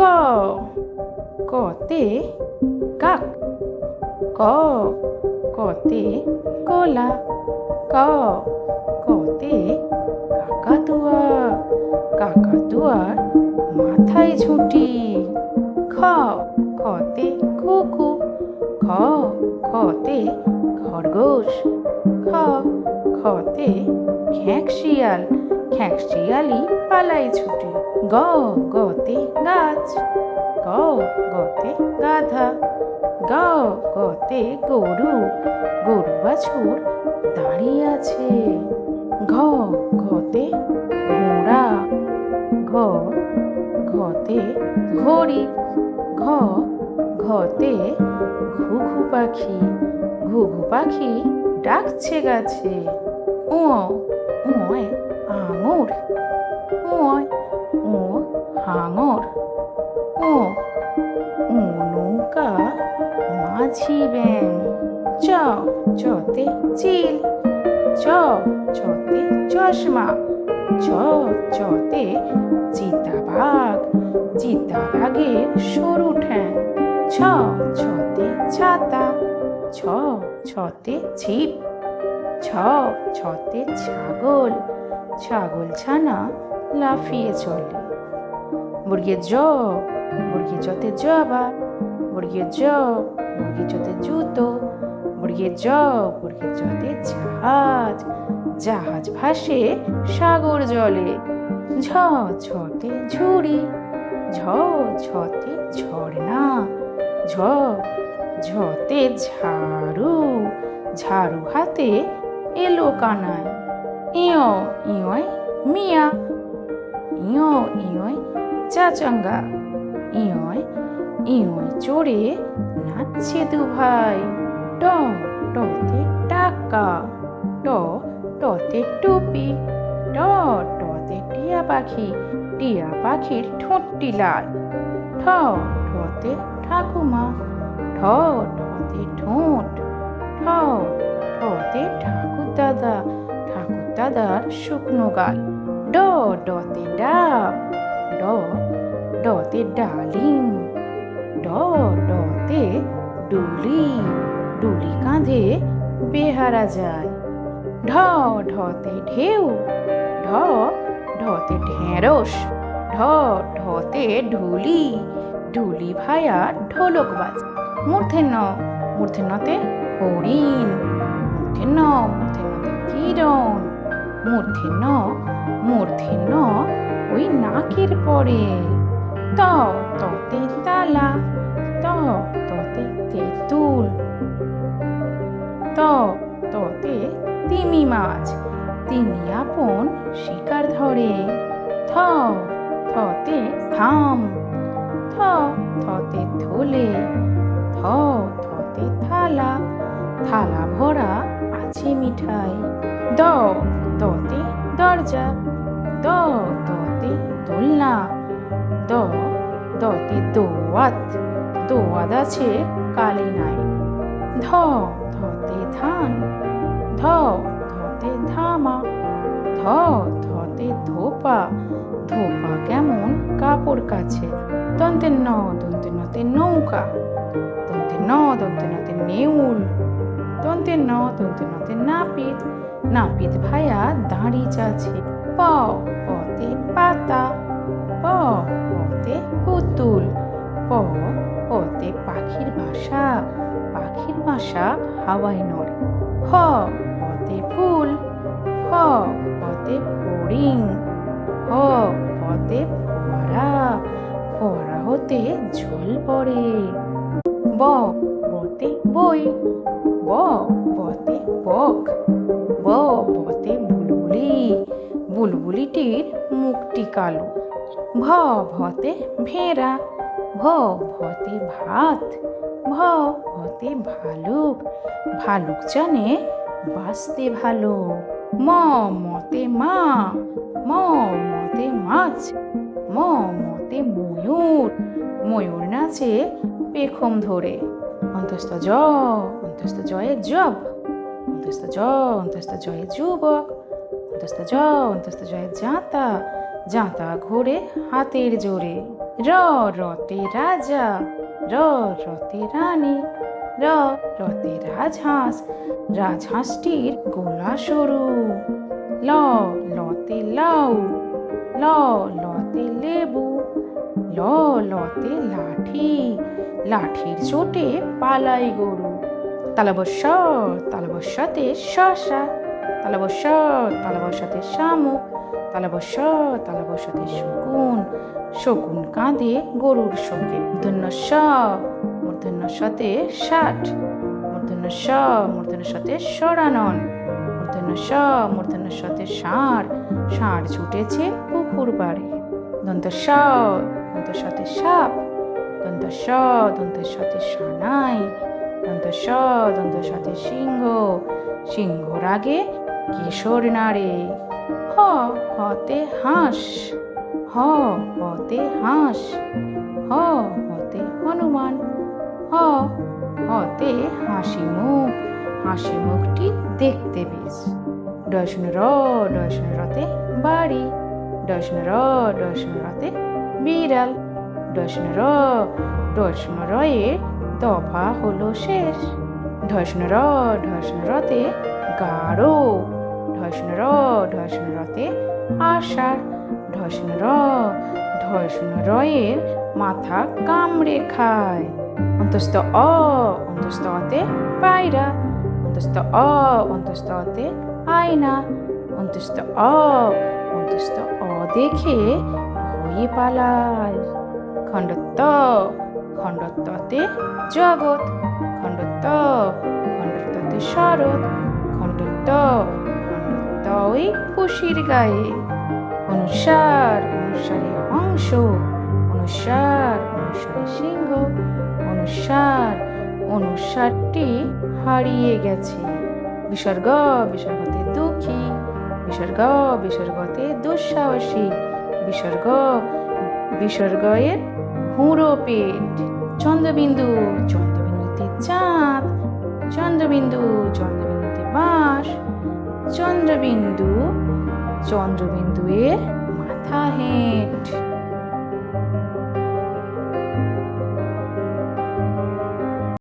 ক কতে কাক, ক কতে কলা, ক কতে কাকাতুয়া, কাকাতুয়ার মাথায় ঝুঁটি। খ খতে কুকু, খ খতে খরগোশ, খ খতে খ্যাঁকশিয়াল খ্যাঁকশিয়ালি পালাই ছুটে। গ গতে গাছ, গ গতে গাধা, গ গতে গরু গরু বাছুর দাঁড়িয়ে আছে। ঘ ঘতে ঘোড়া, ঘ ঘতে ঘড়ি, ঘ ঘতে ঘুঘু পাখি ঘুঘু পাখি ডাকছে গাছে। ও ওয় আঙুর ওয় ও হাঙর ও নৌকা মাঝি ব্যাং চ চতে চিল চ চতে চশমা চ চতে চিতাবাঘ চিতাবাঘের সরু ঠ্যাং ছ ছতে ছাতা ছ ছতে ছিপ ছ ছতে ছাগল ছাগল ছানা লাফিয়ে চলে। মুরগি জ মুরগি জতে জবা মুরগি জ মুরগি জতে জুতো মুরগি জ মুরগি জতে জাহাজ জাহাজ ভাসে সাগর জলে। ঝ ছতে ঝুড়ি ঝ ঝতে ঝর্ণা ঝ ঝতে ঝাড়ু ঝাড়ু হাতে এলো কানায়। ইয় ইয়, মিয়া ইয় ইয় চাচঙ্গা ইয় ইয় চড়ে নাচছে দু ভাই ট টতে টাকা ট টতে টুপি ট টতে টিয়া পাখি টিয়া পাখির ঠোঁটটি লাল ঠ ঠতে ঠাকুমা ঠ ঠতে ঠোঁট ঠ ঠতে ঠাকুর দাদা ঠাকুর দাদার শুকনো গাল ড ডতে ডাব ড ডতে ডালিম ড ডতে ডুলি ডুলি কাঁধে বেহারা যায় ঢ ঢতে ঢেউ ঢ ঢতে ঢেঁড়স ঢ ঢতে ঢুলি ঢুলি ভায়া ঢোলক বাজ মূর্ধন্য মূর্ধন্যতে হরিণ মূর্ধন্য মূর্ধন্যতে কিরণ মূর্ধন্য মূর্ধন্য ওই নাকের পরে। ত ততে তালা ত ততে তেঁতুল ত ততে তিমি মাছ, তিমি আপন শিকার ধরে। থ থতে থাম থ থতে থলে থ থতে থালা থালা ভরা আছে মিঠাই। দ দতে দরজা। দ দতে দোলনা। দ দতে দোয়াত। দোয়াত আছে কালি নাই। ধ ধতে ধান। ধ ধতে ধামা। ধ ধতে ধোপা। ধোপা কেমন? কাপড় কাছে। দন্তে ন, দন্তে নতে নৌকা। দন্তে ন, দন্তে নতে নেউল। দন্তে ন, দন্তে নতে নাপিত। নাপিত ভায়া দাঁড়ি চাছে প, পতে পাতা, প, পতে পুতুল, প, পতে পাখির বাসা পাখির বাসা হাওয়ায় নড়ে। হ, পতে ফুল, হ, পতে ফড়িং, হ, পতে ফোয়ারা ফোয়ারা হতে জল পড়ে। ব বতে বই, ব বতে বক। বুলবুলিটির মুখটি কালো। ভ ভতে ভেড়া ভ ভতে ভাত ভ ভতে ভালুক। ভালুক জানে বাঁচতে ভালো। ম মতে মা, ম মতে মাছ, ম মতে ময়ূর। ময়ূর নাচে পেখম ধরে। অন্তস্থ জ, অন্তস্থ জয়ে জব অন্তস্থ জ, অন্তস্থ জয়ে যুবক। অন্তস্থ জ অন্তস্থ জয়ে জাঁতা জাঁতা ঘোরে হাতের জোরে। র রতে রাজা, র রতে রানী, র রতে রাজহাঁস, রাজহাঁসটির গোলা সরু। ল লতে লাউ, ল লতে লেবু, ল লতে লাঠি, লাঠির চোটে পালাই গরু। তালবস্য, তালবস্যতে শশা তালবস্য, তালবস্যতে শামুক তালবস্য, তালবস্যতে শকুন। শকুন কাঁদে গরুর শোকে মূর্ধন্য স মূর্ধন্য সতে ষাট। মূর্ধন্য স মূর্ধন্য সতে সরানন। মূর্ধন্য স মূর্ধন্য সতে ষাঁড়। ষাঁড় ছুটেছে পুকুর পাড়ে দন্ত স দন্ত সতে সাপ। দন্ত স দন্তের সাথে সানাই। দন্ত স দন্তের সাথে সিংহ। সিংহর আগে কেশর নাড়ে হ, হতে হাঁস। হ, হতে হাঁস। হ, হতে হনুমান। হ, হতে হাসি মুখ হাসি মুখটি দেখতে বেশ। ডয়সন র ডয়সন রতে বাড়ি। ডয়সন র ডয়সন রতে বিড়াল। ডয়সন র ডয়সন রয়ে দফা হলো শেষ। ঢসন র ঢসন রতে গাঢ়। ঢসন র ঢসন রতে আষাঢ় ঢসন র ঢসন রয়ের মাথা কামড়ে খায়। অন্তস্থ অ অন্তস্থ অতে পায়রা, অন্তস্থ অ অন্তস্থ অতে আয়না, অন্তস্থ অ অন্তস্থ অ দেখে ভয়ে পালায়। খণ্ডত্ব খণ্ডত্বতে জগৎ, খণ্ডত্ব খণ্ডত্বতে শরৎ, খণ্ডত্ব ওই গায়ে। অনুসার অংশ, অনুসার সিংহ অনুসার, অনুসারটি হারিয়ে গেছে। বিসর্গ, বিসর্গতে দুঃখী, বিসর্গ, বিসর্গতে দুঃসাহসী, বিসর্গ, বিসর্গয়ের হুঁড়ো পেট চন্দ্রবিন্দু, চন্দ্রবিন্দুতে চাঁদ, চন্দ্রবিন্দু বাঁশ চন্দ্রবিন্দু চন্দ্রবিন্দু এর মাথা হেঁট।